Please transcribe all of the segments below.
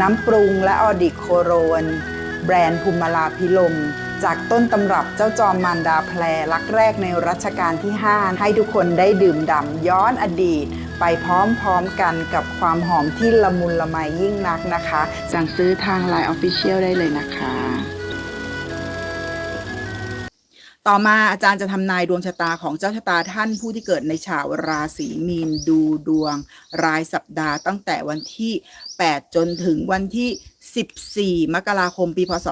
น้ำปรุงและออดิโคโรน แบรนด์ภูมิลาพิลม จากต้นตำรับเจ้าจอมมารดาแพรรักแรกในรัชกาลที่ 5 ให้ทุกคนได้ดื่มด่ำย้อนอดีต ไปพร้อมๆกันกับความหอมที่ละมุนละไมยิ่งนักนะคะ สั่งซื้อทาง Line Official ได้เลยนะคะ ต่อมาอาจารย์จะทำนายดวงชะตาของเจ้าชะตาท่านผู้ที่เกิดในชาวราศีมีนดูดวง รายสัปดาห์ตั้งแต่วันที่ 8 จนถึงวันที่ 14 มกราคม ปีพศ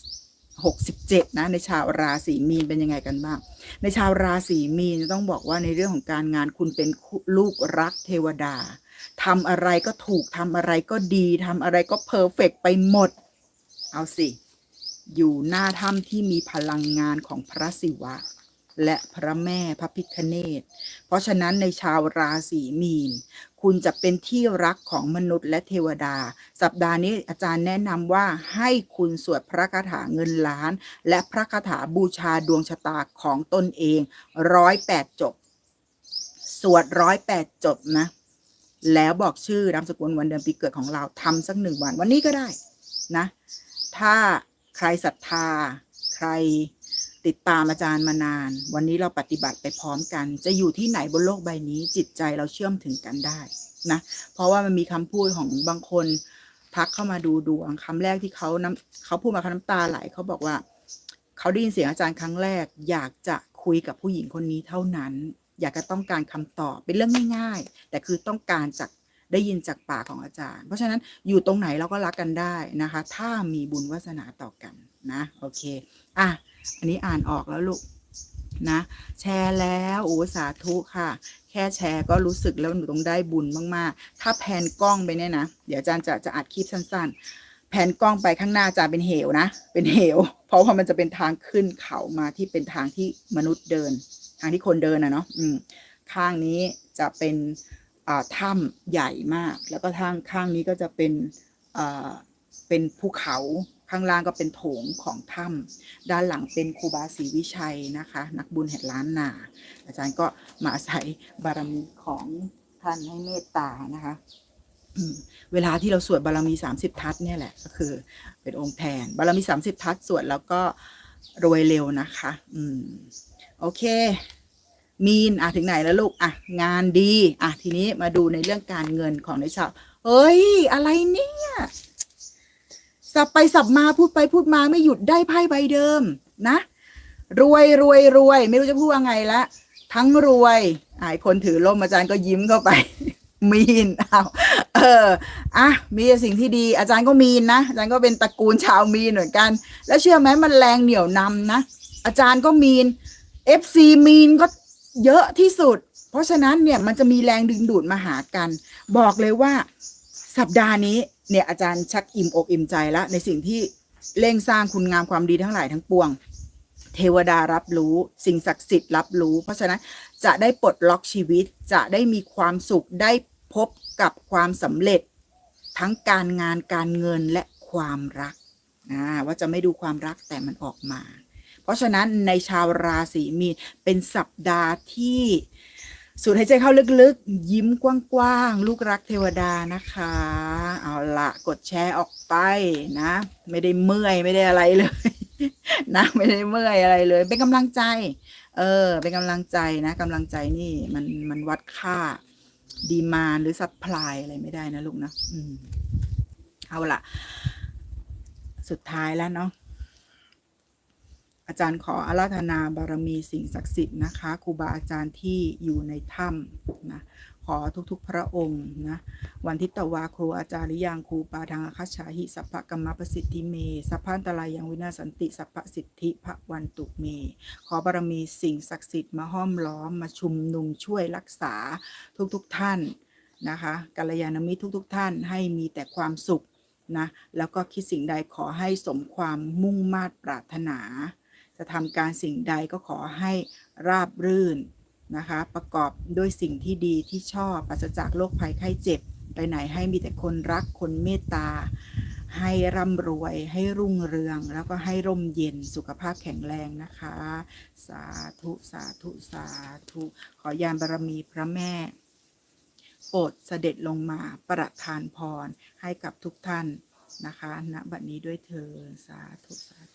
2567 นะ ในชาวราศีมีนเป็นยังไงกันบ้าง ในชาวราศีมีนต้องบอกว่าในเรื่องของการงานคุณเป็นลูกรักเทวดาทำอะไรก็ถูกทำอะไรก็ดีทำอะไรก็เพอร์เฟกไปหมด เอาสิ อยู่หน้าถ้ำที่มีพลังงานของพระศิวะ และพระแม่พระพิคเนตเพราะฉะนั้นในชาวราศีมีน คุณจะเป็นที่รักของมนุษย์และเทวดา สัปดาห์นี้อาจารย์แนะนำว่าให้คุณสวดพระคาถาเงินล้าน และพระคาถาบูชาดวงชะตาของตนเองร้อยแปดจบ สวดร้อยแปดจบนะ แล้วบอกชื่อนามสกุลวันเดือนปีเกิดของเราทำสักหนึ่งวันวันนี้ก็ได้นะ ถ้า ใครศรัทธา ใครติดตามอาจารย์มานาน วันนี้เราปฏิบัติไปพร้อมกัน จะอยู่ที่ไหนบนโลกใบนี้ จิตใจเราเชื่อมถึงกันได้นะเพราะว่ามันมีคำพูดของบางคนทักเข้ามาดูดวงคำแรกที่เขาน้ำเขาพูดมาเขาน้ำตาไหลเขาบอกว่า เขาได้ยินเสียงอาจารย์ครั้งแรก อยากจะคุยกับผู้หญิงคนนี้เท่านั้น อยากจะต้องการคำตอบเป็นเรื่องง่าย ๆ แต่คือต้องการจาก ได้ยินจากปากของอาจารย์ เพราะฉะนั้นอยู่ตรงไหนเราก็รักกันได้นะคะ ถ้ามีบุญวาสนาต่อกันนะโอเคอะอันนี้อ่านออกแล้วลูกนะแชร์แล้วโอ้สาธุค่ะ แค่แชร์ก็รู้สึกแล้วหนูต้องได้บุญมากๆ ถ้าแผนกล้องไปเนี่ยนะเดี๋ยวอาจารย์จะจะอัดคลิปสั้น ๆ แผนกล้องไปข้างหน้าอาจารย์เป็นเหวนะ เป็นเหว เพราะว่ามันจะเป็นทางขึ้นเขามาที่เป็นทางที่มนุษย์เดิน ทางที่คนเดินนะเนาะอืมข้างนี้จะเป็น ถ้ำใหญ่มาก แล้วก็ทางข้างนี้ก็จะเป็นเป็นภูเขาข้างล่างก็เป็นโถงของถ้ำด้านหลังเป็นครูบาศรีวิชัยนะคะ นักบุญแห่งล้านนา อาจารย์ก็มาอาศัยบารมีของท่านให้เมตตานะคะเวลาที่เราสวดบารมี 30 ทัศน์เนี่ยแหละก็คือเป็นองค์แทนบารมี 30 ทัศน์สวดแล้วก็รวยเร็วนะคะ อืม โอเค มีนอะถึงไหนแล้วลูกอะงานดีอะทีนี้มาดูในเรื่องการเงินของในชาวเฮ้ย อะไรเนี่ยสับไปสับมาพูดไปพูดมาไม่หยุดได้ไพ่ใบเดิมนะ รวยรวยรวย ไม่รู้จะพูดว่าไงละ ทั้งรวยไอ้คนถือร่มอาจารย์ก็ยิ้มเข้าไป มีนอ้าวเอออะมีสิ่งที่ดี อาจารย์ก็มีนนะอาจารย์ก็เป็นตระกูลชาวมีนเหมือนกัน แล้วเชื่อไหมมันแรงเหนี่ยวนำนะอาจารย์ก็มีน FC มีนก็ เยอะที่สุด เพราะฉะนั้นเนี่ยมันจะมีแรงดึงดูดมาหากัน บอกเลยว่าสัปดาห์นี้เนี่ยอาจารย์ชักอิ่มอกอิ่มใจแล้วในสิ่งที่เร่งสร้างคุณงามความดีทั้งหลายทั้งปวง เทวดารับรู้ สิ่งศักดิ์สิทธิ์รับรู้ เพราะฉะนั้นจะได้ปลดล็อกชีวิตจะได้มีความสุขได้พบกับความสำเร็จ ทั้งการงานการเงินและความรักอ่าว่าจะไม่ดูความรักแต่มันออกมา เพราะฉะนั้นในชาวราศีมีนเป็นสัปดาห์ที่สูดหายใจเข้าลึกๆ ยิ้มกว้างๆ ลูกรักเทวดานะคะ เอาละกดแชร์ออกไปนะ ไม่ได้เมื่อยไม่ได้อะไรเลยนะไม่ได้เมื่อยอะไรเลย เป็นกำลังใจ เออ เป็นกำลังใจนะกำลังใจนี่มันมันวัดค่าดีมาหรือซัพพลายอะไรไม่ได้นะลูกนะอืมเอาละสุดท้ายแล้วเนาะ อาจารย์ขออาราธนาบารมีสิ่งศักดิ์สิทธิ์นะคะครูบาอาจารย์ที่อยู่ในถ้ำนะขอทุกๆ พระองค์นะวันทิตวาครูอาจารย์ยังครูปาทางอาคัจฉาหิสัพพะกรรมประสิทธิเม สัพพันตรายยังวินาศสันติสัพพะสิทธิพระวันตุเม ขอบารมีสิ่งศักดิ์สิทธิ์มาห้อมล้อมมาชุมนุมช่วยรักษาทุกๆท่านนะคะกัลยาณมิตรทุกๆ ท่านให้มีแต่ความสุขนะแล้วก็คิดสิ่งใดขอให้สมความมุ่งมา่ปรารถนา จะทำการสิ่งใดก็ขอให้ราบรื่นนะคะ ประกอบด้วยสิ่งที่ดีที่ชอบปราศจากโรคภัยไข้เจ็บ ไปไหนให้มีแต่คนรักคนเมตตา ให้ร่ำรวย ให้รุ่งเรือง แล้วก็ให้ร่มเย็นสุขภาพแข็งแรงนะคะ สาธุสาธุสาธุ ขอยานบารมีพระแม่โปรดเสด็จลงมาประทานพรให้กับทุกท่านนะคะณบัดนี้ด้วยเธอสาธุสาธุ